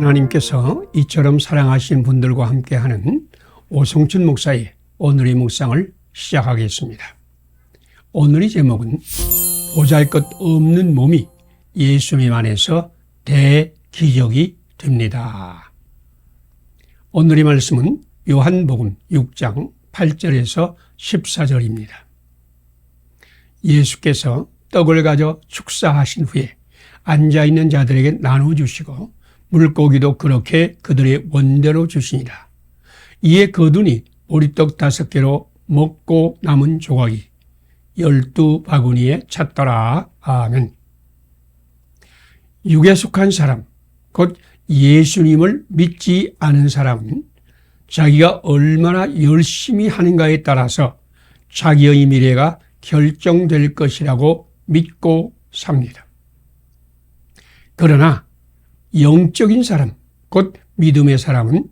하나님께서 이처럼 사랑하신 분들과 함께하는 오성춘 목사의 오늘의 묵상을 시작하겠습니다. 오늘의 제목은 보잘 것 없는 몸이 예수님 안에서 대기적이 됩니다. 오늘의 말씀은 요한복음 6장 8절에서 14절입니다. 예수께서 떡을 가져 축사하신 후에 앉아있는 자들에게 나눠주시고 물고기도 그렇게 그들의 원대로 주시니라. 이에 거둔이 보리떡 다섯 개로 먹고 남은 조각이 열두 바구니에 찼더라. 아멘. 육에 속한 사람, 곧 예수님을 믿지 않은 사람은 자기가 얼마나 열심히 하는가에 따라서 자기의 미래가 결정될 것이라고 믿고 삽니다. 그러나 영적인 사람, 곧 믿음의 사람은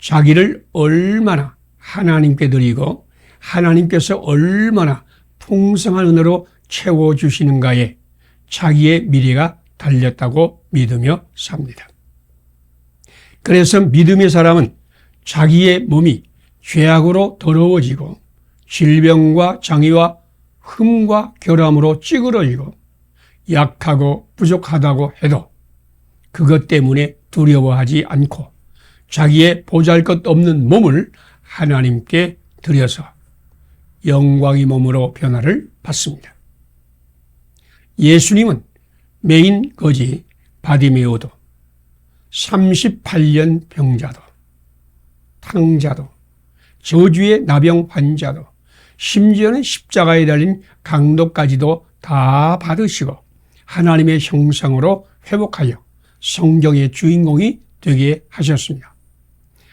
자기를 얼마나 하나님께 드리고 하나님께서 얼마나 풍성한 은혜로 채워주시는가에 자기의 미래가 달렸다고 믿으며 삽니다. 그래서 믿음의 사람은 자기의 몸이 죄악으로 더러워지고 질병과 장애와 흠과 결함으로 찌그러지고 약하고 부족하다고 해도 그것 때문에 두려워하지 않고 자기의 보잘 것 없는 몸을 하나님께 드려서 영광의 몸으로 변화를 받습니다. 예수님은 메인 거지 바디메오도 38년 병자도 탕자도 저주의 나병 환자도 심지어는 십자가에 달린 강도까지도 다 받으시고 하나님의 형상으로 회복하여 성경의 주인공이 되게 하셨습니다.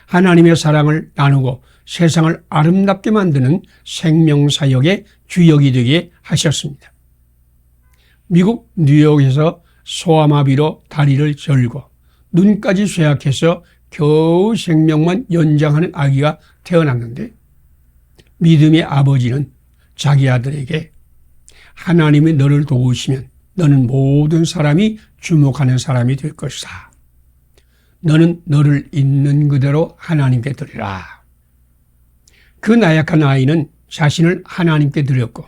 하나님의 사랑을 나누고 세상을 아름답게 만드는 생명사역의 주역이 되게 하셨습니다. 미국 뉴욕에서 소아마비로 다리를 절고 눈까지 쇠약해서 겨우 생명만 연장하는 아기가 태어났는데 믿음의 아버지는 자기 아들에게 하나님이 너를 도우시면 너는 모든 사람이 주목하는 사람이 될 것이다. 너는 너를 있는 그대로 하나님께 드리라. 그 나약한 아이는 자신을 하나님께 드렸고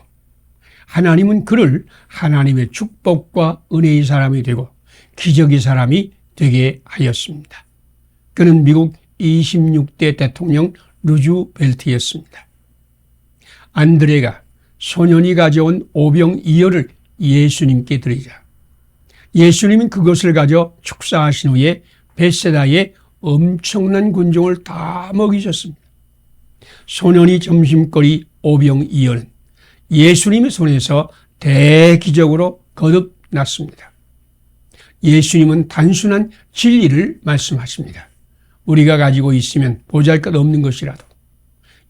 하나님은 그를 하나님의 축복과 은혜의 사람이 되고 기적의 사람이 되게 하였습니다. 그는 미국 26대 대통령 루즈벨트였습니다. 안드레가 소년이 가져온 오병이어를 예수님께 드리자. 예수님은 그것을 가져 축사하신 후에 베세다에 엄청난 군종을 다 먹이셨습니다. 소년이 점심거리 오병이어는 예수님의 손에서 대기적으로 거듭났습니다. 예수님은 단순한 진리를 말씀하십니다. 우리가 가지고 있으면 보잘 것 없는 것이라도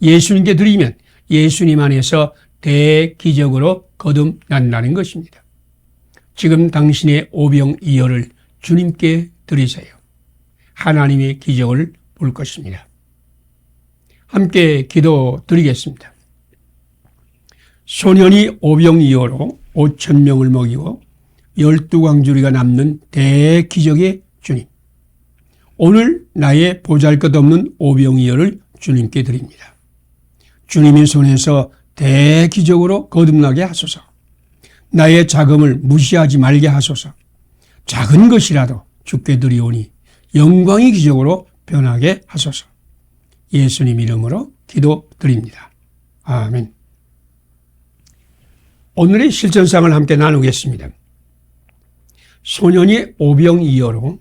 예수님께 드리면 예수님 안에서 대기적으로 거듭난다는 것입니다. 지금 당신의 오병이어를 주님께 드리세요. 하나님의 기적을 볼 것입니다. 함께 기도 드리겠습니다. 소년이 오병이어로 5천 명을 먹이고 열두 광주리가 남는 대기적의 주님. 오늘 나의 보잘것없는 오병이어를 주님께 드립니다. 주님의 손에서 대기적으로 거듭나게 하소서. 나의 자금을 무시하지 말게 하소서. 작은 것이라도 죽게 드리오니 영광의 기적으로 변하게 하소서. 예수님 이름으로 기도드립니다. 아멘. 오늘의 실전상을 함께 나누겠습니다. 소년이 오병이어로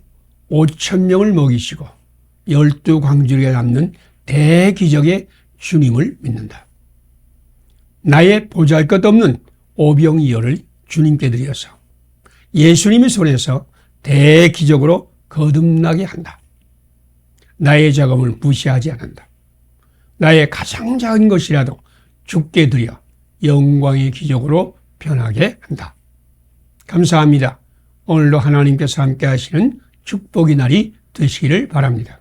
5천 명을 먹이시고 열두 광주리에 남는 대기적의 주님을 믿는다. 나의 보잘것없는 오병이어를 주님께 드려서 예수님의 손에서 대기적으로 거듭나게 한다. 나의 자금을 무시하지 않는다. 나의 가장 작은 것이라도 죽게 드려 영광의 기적으로 변하게 한다. 감사합니다. 오늘도 하나님께서 함께 하시는 축복의 날이 되시기를 바랍니다.